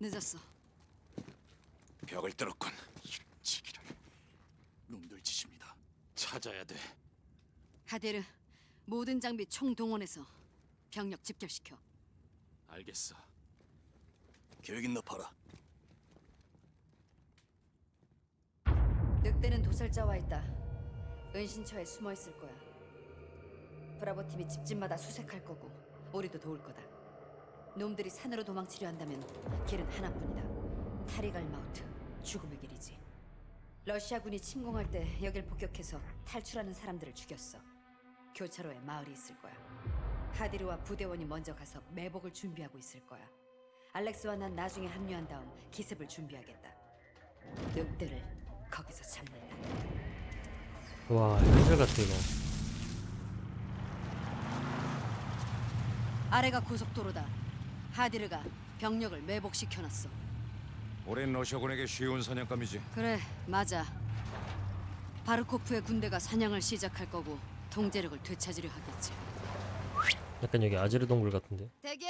늦었어. 벽을 뚫었군. 치기를 놈들 짓입니다. 찾아야 돼. 하데르 모든 장비 총동원해서 병력 집결시켜. 알겠어. 계획 있나 봐라. 늑대는 도살자와 있다. 은신처에 숨어 있을 거야. 브라보 팀이 집집마다 수색할 거고 우리도 도울 거다. 놈들이 산으로 도망치려 한다면 길은 하나뿐이다. 타리갈 마우트, 죽음의 길이지. 러시아군이 침공할 때 여길 폭격해서 탈출하는 사람들을 죽였어. 교차로에 마을이 있을 거야. 하디르와 부대원이 먼저 가서 매복을 준비하고 있을 거야. 알렉스와 난 나중에 합류한 다음 기습을 준비하겠다. 늑대를 거기서 잡는다. 와 현실 같아 이거 아래가 고속도로다. 하디르가 병력을 매복시켜놨어. 오랜 러시아군에게 쉬운 사냥감이지. 그래, 맞아. 바르코프의 군대가 사냥을 시작할 거고 통제력을 되찾으려 하겠지. 약간 여기 아지르 동굴 같은데 대기!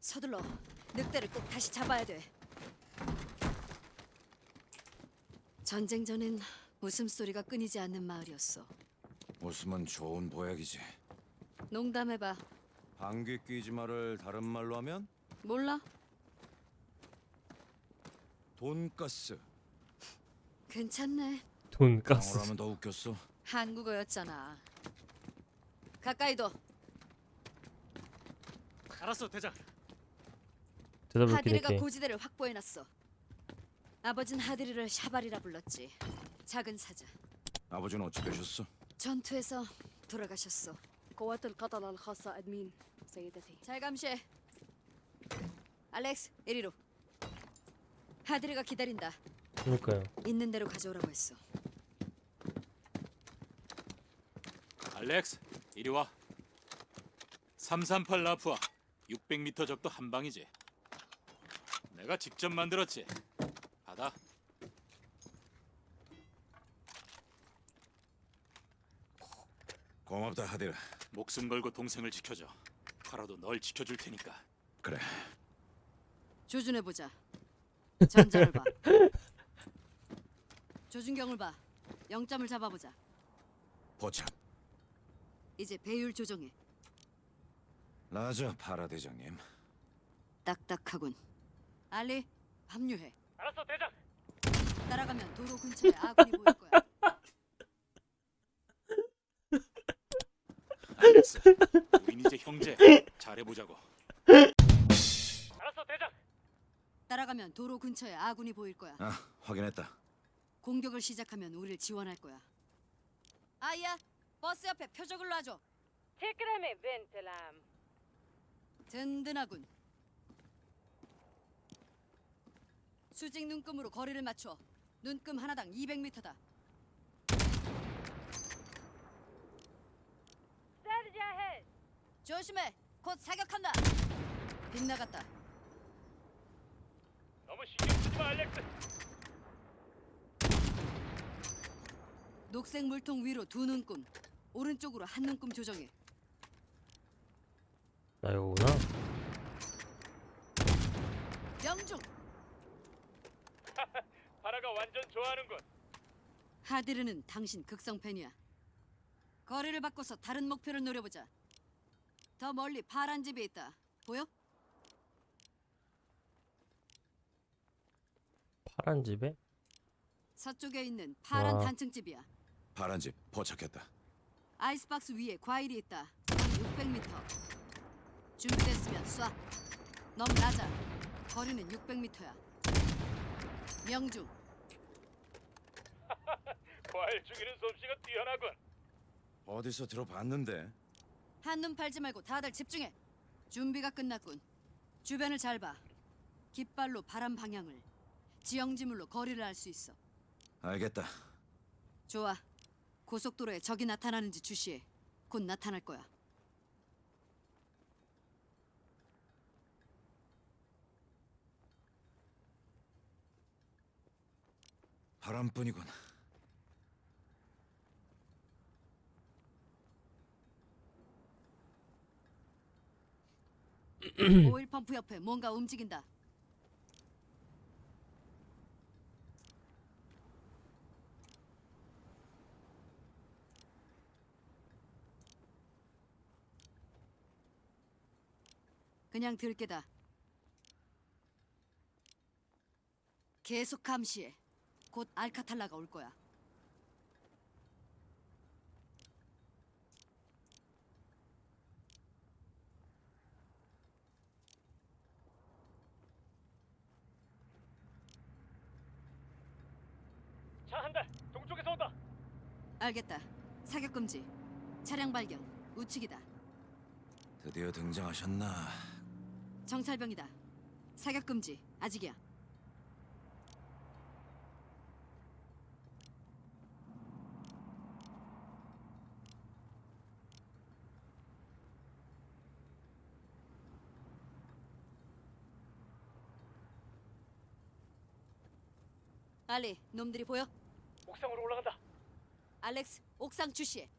서둘러. 늑대를 꼭 다시 잡아야 돼. 전쟁 전엔 웃음소리가 끊이지 않는 마을이었어. 웃으면 좋은 보약이지. 농담해봐. 방귀 뀌지 말을 다른 말로 하면 몰라? 돈가스. 괜찮네. 영어로 돈가스 하면 더 웃겼어. 한국어였잖아. 가까이 둬. 알았어 대장 대답을 하디르가 기대게 고지대를 확보해놨어. 아버진 하디르를 샤발이라 불렀지. 작은 사자. 아버지는 어찌 되셨어? 전투에서 돌아가셨어. قوات القتلة الخاصة أدمين سيدتي 잘 감시해. 알렉스, 이리로. 하디르가 기다린다. 그러니까요 있는 대로 가져오라고 했어. 알렉스 이리 와 338 라프와 600m 적도 한 방이지 내가 직접 만들었지 고맙다 하디르. 목숨 걸고 동생을 지켜줘 팔아도 널 지켜줄 테니까 그래. 조준해 보자. 전장을 봐. 조준경을 봐. 0점을 잡아보자. 포착. 이제 배율 조정해. 라자 파라 대장님. 딱딱하군. 알리, 합류해. 알았어 대장 따라가면 도로 근처에 아군이 보일 거야. 알았어. 우린 이제 형제. 잘해보자고. 알았어 대장. 따라가면 도로 근처에 아군이 보일 거야. 아, 확인했다. 공격을 시작하면 우릴 지원할 거야. 아야, 버스 옆에 표적을 놔줘. 티크라미 벤트람. 든든하군. 수직 눈금으로 거리를 맞춰. 눈금 하나당 200m다. 조심해. 곧 사격한다. 빗나갔다. 너무 신경 쓰지 마 알렉스 녹색 물통 위로 두 눈금. 오른쪽으로 한 눈금 조정해. 나 이거구나 명중. 파라가 완전 좋아하는군 하디르는 당신 극성 팬이야. 거리를 바꿔서 다른 목표를 노려보자. 더 멀리 파란 집이 있다. 보여? 파란 집에 서쪽에 있는 파란 와. 단층 집이야. 파란 집 포착했다. 아이스박스 위에 과일이 있다. 약 600m. 준비됐으면 쏴. 너무 낮아. 거리는 600m야. 명중. 과일 죽이는 솜씨가 뛰어나군 어디서 들어봤는데? 한눈 팔지 말고 다들 집중해. 준비가 끝났군. 주변을 잘 봐. 깃발로 바람 방향을. 지형지물로 거리를 알 수 있어. 알겠다. 좋아. 고속도로에 적이 나타나는지 주시해. 곧 나타날 거야. 바람뿐이군. 음. 오일 펌프 옆에 뭔가 움직인다. 그냥 들깨다. 계속 감시해. 곧 알카탈라가 올 거야. 알겠다. 사격 금지. 차량 발견. 우측이다. 드디어 등장하셨나? 정찰병이다. 사격 금지. 아직이야. 알리, 놈들이 보여? 옥상으로 올라간다. 알렉스, 옥상 주시해.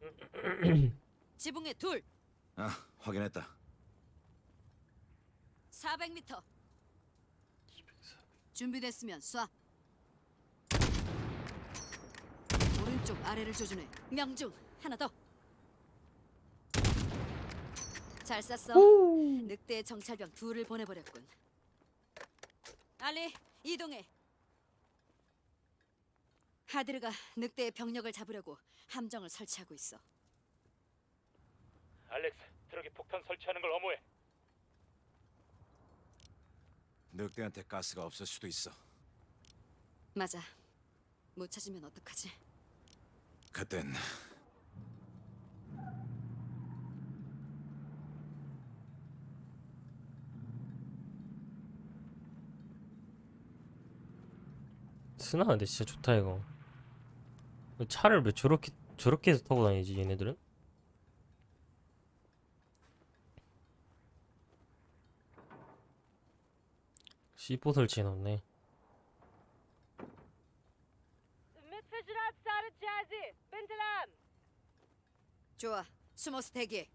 지붕에 둘, 아, 확인했다. 400m. 준비됐으면 쏴. 오른쪽 아래를 조준해. 명중 하나 더. 잘 쐈어. 늑대 정찰병 둘을 보내버렸군. 알리 이동해. 하드르가 늑대의 병력을 잡으려고 함정을 설치하고 있어. 알렉스, 트럭에 폭탄 설치하는 걸 엄호해. 늑대한테 가스가 없을 수도 있어. 맞아. 못 찾으면 어떡하지? 그땐 스나 근데 진짜 좋다 이거 그 차를 왜 저렇게 저렇게 해서 타고 다니지 얘네들은? C4 설치해놨네. 좋아, 숨어서 대기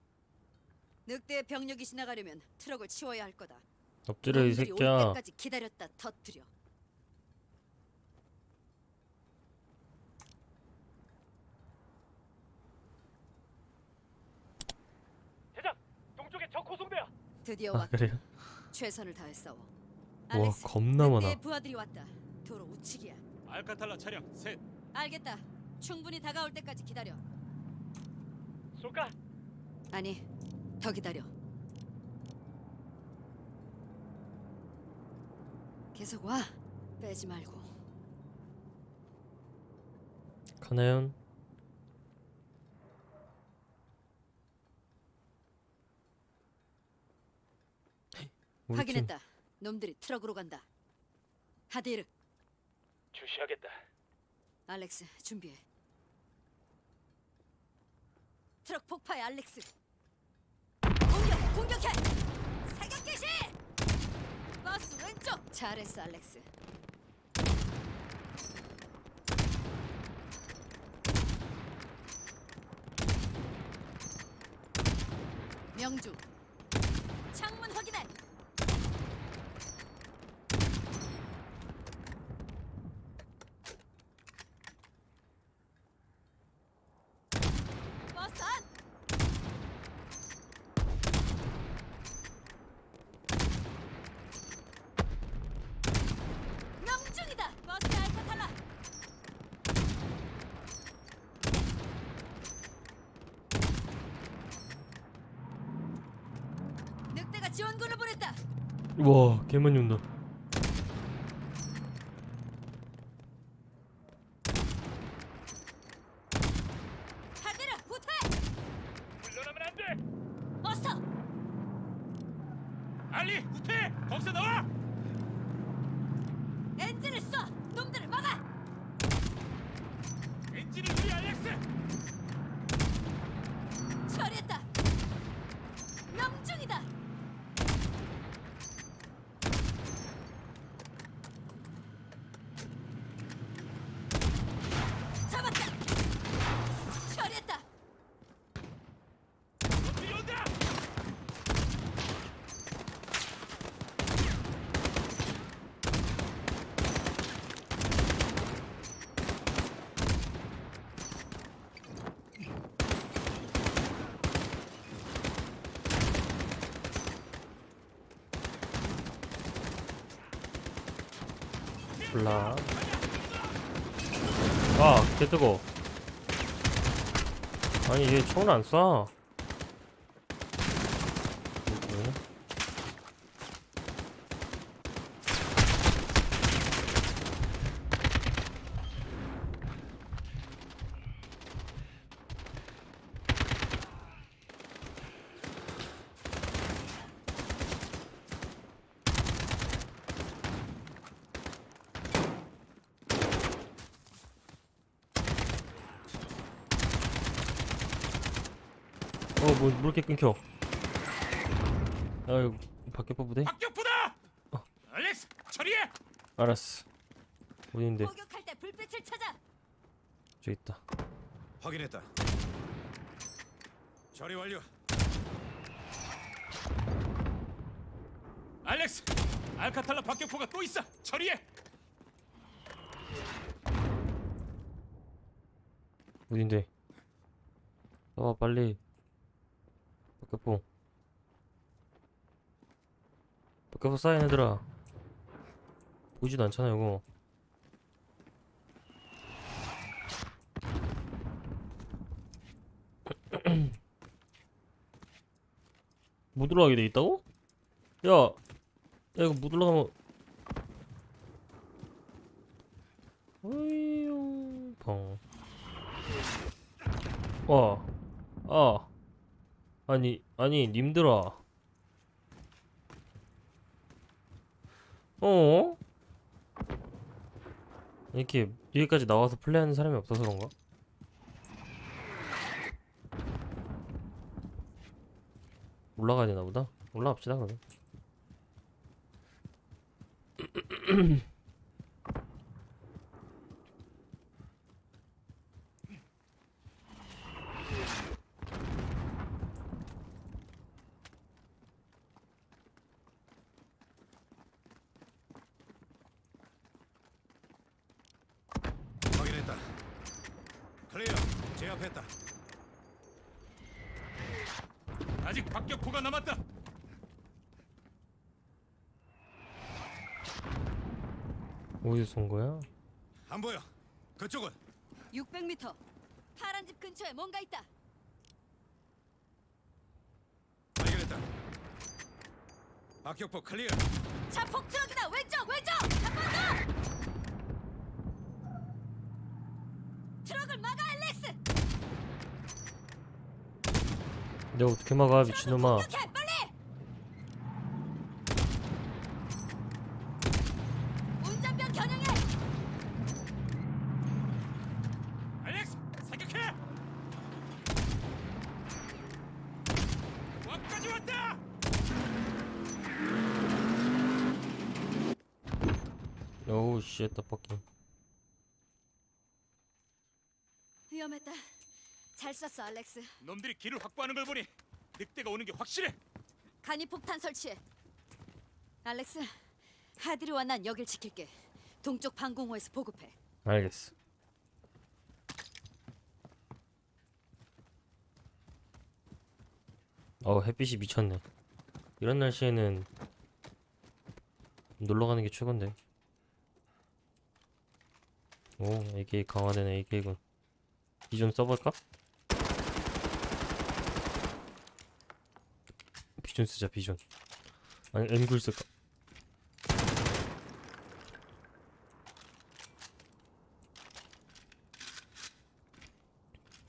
늑대의 병력이 지나가려면 트럭을 치워야 할 거다. 엎드려 이 새끼야. 까지 기다렸다 터뜨려. 드디어 아 왔다. 그래요? 최선을 다해 싸워. 와 알렉스, 겁나 많아 부하들이 왔다. 도로 우측이야. 알카탈라 차량 셋. 알겠다. 충분히 다가올 때까지 기다려. 쏠까? 아니, 더 기다려. 계속 와. 빼지 말고. 가나연 우리 팀 확인했다. 놈들이 트럭으로 간다. 하디르, 주시하겠다. 알렉스 준비해. 트럭 폭파해 알렉스. 공격, 공격해. 사격 개시. 버스 왼쪽. 잘했어 알렉스. 명중. 창문 확인해. 버스 안. 명중이다. 버스 알카 탈라. 늑대가 지원군을 보냈다. 와 개많이 온다 하디르 후퇴. 물러나면 안 돼. 어서. 알리 후퇴. 거기서 나와. 엔진을 쏴. 놈들을 막아. 엔진을 위해 알렉스. 처리했다. 명중이다. 잡았다. 처리했다. 놈들이 온다. 블라 아 개뜨거 아니 얘 총을 안 쏴. 뭐지? 어, 뭐, 뭐 이렇게 끊겨? 아유, 밖에 뽑으대? 박격포다. 알렉스 처리해. 알았어. 어딘데? 포격할 때 불빛을 찾아. 저기 있다. 확인했다. 처리 완료. 알렉스 알카탈라 박격포가 또 있어. 처리해. 어딘데? 나와 빨리. 밖에포. 밖에포 쌓인 애들아. 보이지도 않잖아 이거. 못 올라가게 돼 있다고? 야, 야 이거 못 올라가면. 어이용 펑. 와, 아, 아니, 아니, 님들아. 어? 이렇게 여기까지 나와서 플레이하는 사람이 없어서 그런가? 올라가야 되나 보다. 올라갑시다 그러면. 확인했다. 클리어. 제압했다. 아직 박격포가 남았다. 어디서 쏜 거야? 안 보여. 그쪽은 600m. 파란 집 근처에 뭔가 있다. 발견했다. 박격포 클리어. 차 폭트럭이다. 왼쪽, 왼쪽. 한 번 더. 트럭을 막아, 알렉스. 내가 어떻게 막아 미친놈아. 공격해, 빨리. 운전병 겨냥해. 알렉스 사격해. 와까지 왔다. 오우 쉣, 떡볶이. 위험했다. 잘 쐈어, 알렉스. 놈들이 길을 확보하는 걸 보니 늑대가 오는 게 확실해. 간이 폭탄 설치해. 알렉스, 하드리와 난 여길 지킬게. 동쪽 방공호에서 보급해. 알겠어. 어 햇빛이 미쳤네. 이런 날씨에는 놀러 가는 게 최고인데. 오 AK 강화되네 AK군. 비전 써볼까? 비전 쓰자 비전. 아니 M9 쓸까?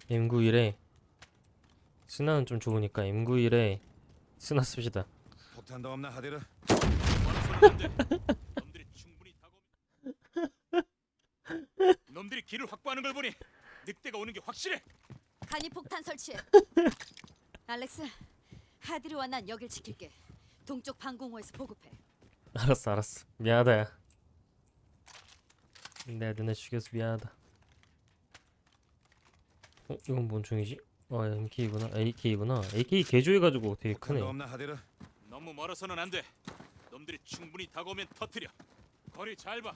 M91에 스나는 좀 좋으니까 M91에 스나 씁시다. 없나. 놈들이 충분히 다가오면 놈들이 길을 확보하는 걸 보니 늑대가 오는 게 확실해. 간이 폭탄 설치해. 알렉스, 하드리와 난 여길 지킬게. 동쪽 방공호에서 보급해. 알았어 알았어 미안하다 야. 내가 너네 죽여서 미안하다. 어 이건 뭔 총이지? 아 MK구나 AK구나 AK 개조해가지고 되게 크네. 폭탄도 없나 하디르? 너무 멀어서는 안 돼. 놈들이 충분히 다가오면 터뜨려. 거리 잘 봐.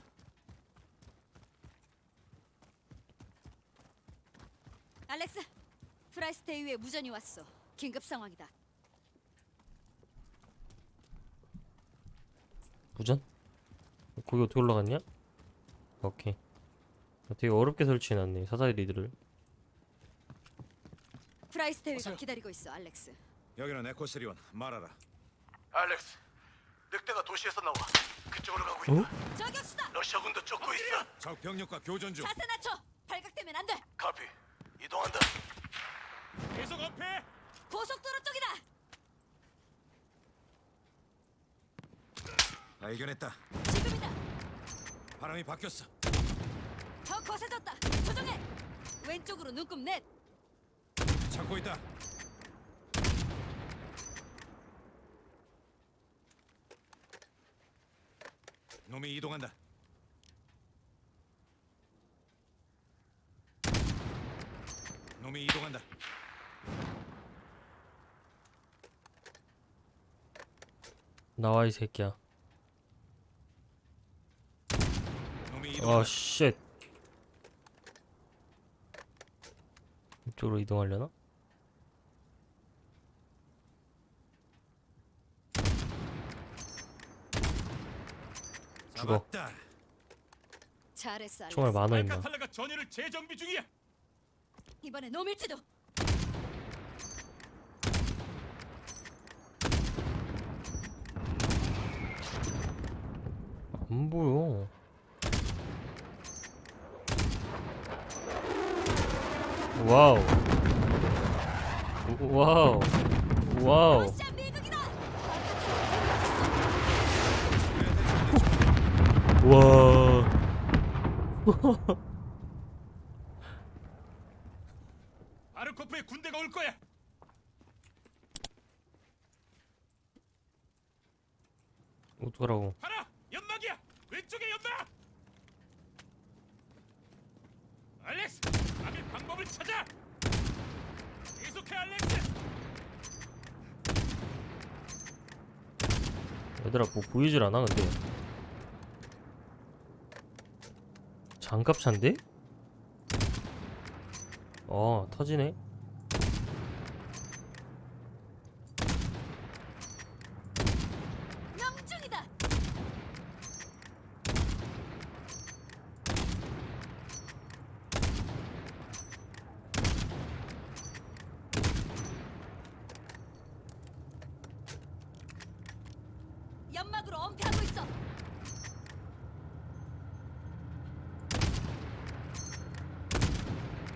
알렉스, 프라이스테이 위에 무전이 왔어. 긴급 상황이다. 무전? 거기 어떻게 올라갔냐? 오케이 되게 어렵게 설치해놨네 사다리 리드를 프라이스 대위가 기다리고 있어, 알렉스. 여기는 에코스리온 말하라. 알렉스, 늑대가 도시에서 나와. 그쪽으로 가고 있다. 저격수다! 러시아군도 쫓고 있어. 적 병력과 교전 중. 자세 낮춰! 발각되면 안 돼! 카피. 이동한다. 계속 업해. 고속도로 쪽이다! 발견했다. 지금이다! 바람이 바뀌었어. 더 거세졌다! 조정해! 왼쪽으로 눈금 넷! 찾고 있다. 놈이 이동한다. 놈이 이동한다. 나와 이 새끼야 놈이 이동한다. 아 쉣 이쪽으로 이동하려나? 죽어. 잡았다. 잘했어, 알렉스. 총알 많아 임마 알카탈라가 전열을 재정비 중이야. 이번에 놈일지도! 안 보여 와우 우- 와우 와우! 와 아르코프의 군대가 올 거야. 어떡하라고 봐라, 연막이야. 왼쪽에 연막. 알렉스, 막을 방법을 찾아. 계속해, 알렉스. 얘들아 뭐 보이질 않아 근데 장갑차인데? 어 터지네 명중이다! 연막으로 엄폐하고 있어!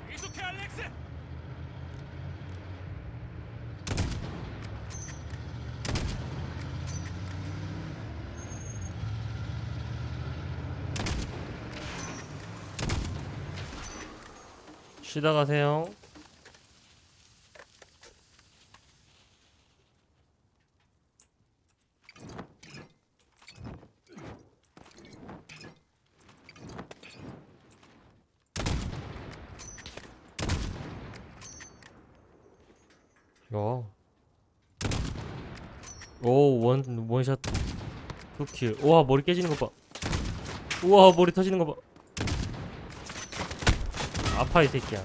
계속해, 알렉스. 쉬다 가세요 어. 오, 원, 원샷. 투킬. 우와, 머리 깨지는 거 봐. 우와, 머리 터지는 거 봐. 아파, 이 새끼야.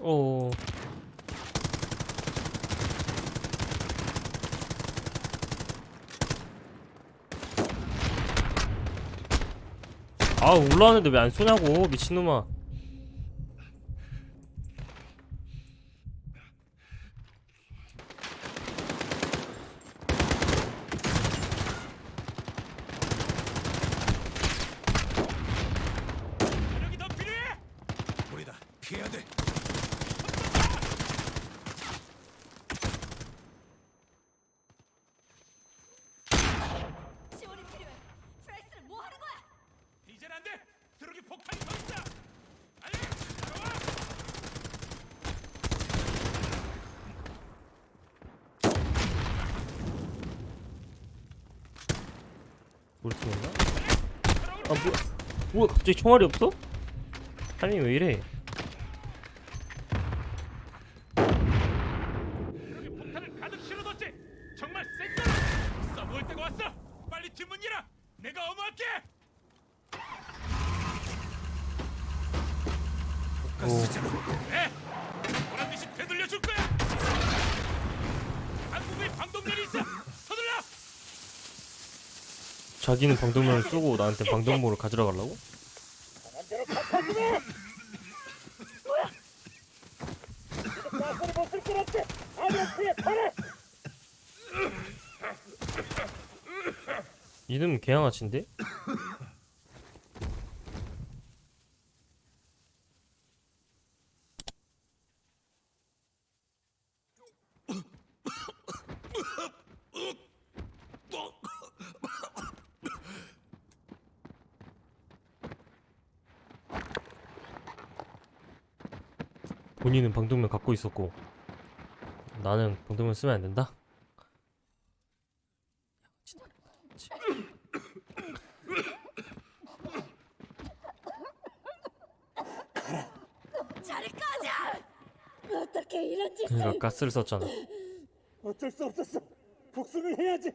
오. 아 올라왔는데 왜 안 쏘냐고 미친놈아 여기 더 필요해. 우리다. 피해야 돼. 지원이 필요해! 프라이스는 뭐 하는 거야? 이젠 안 돼. 드럭이 폭탄이 더 있다. 들어와. 뭘 쏘는가? 아 뭐야 뭐야 갑자기 총알이 없어? 타이밍 왜 이래 드럭이 폭탄을 가득 실어뒀지. 정말 센 거야. 써볼 때가 왔어. 빨리 뒷문 열어. 가스잖아. 네. 보란 듯이 되돌려 줄 거야. 한국의 방독면이 있어. 서둘러. 자기는 방독면을 쏘고 나한테 방독모를 가지러 가려고? 이놈 개양아치인데? 본인은 방독면 갖고 있었고 나는 방독면 쓰면 안 된다? 어떻게 이런 짓 그러니까 가스를 썼잖아 어쩔 수 없었어. 복수를 해야지.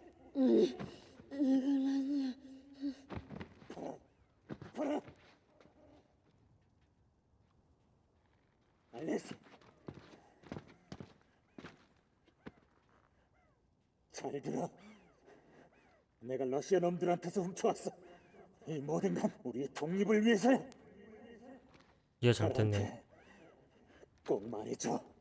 봐라. 알렉스. 잘 들어. 내가 러시아 놈들한테서 훔쳐왔어. 이 모든 건 우리의 독립을 위해서야. 얘가 잘못했네 꼭 말해줘.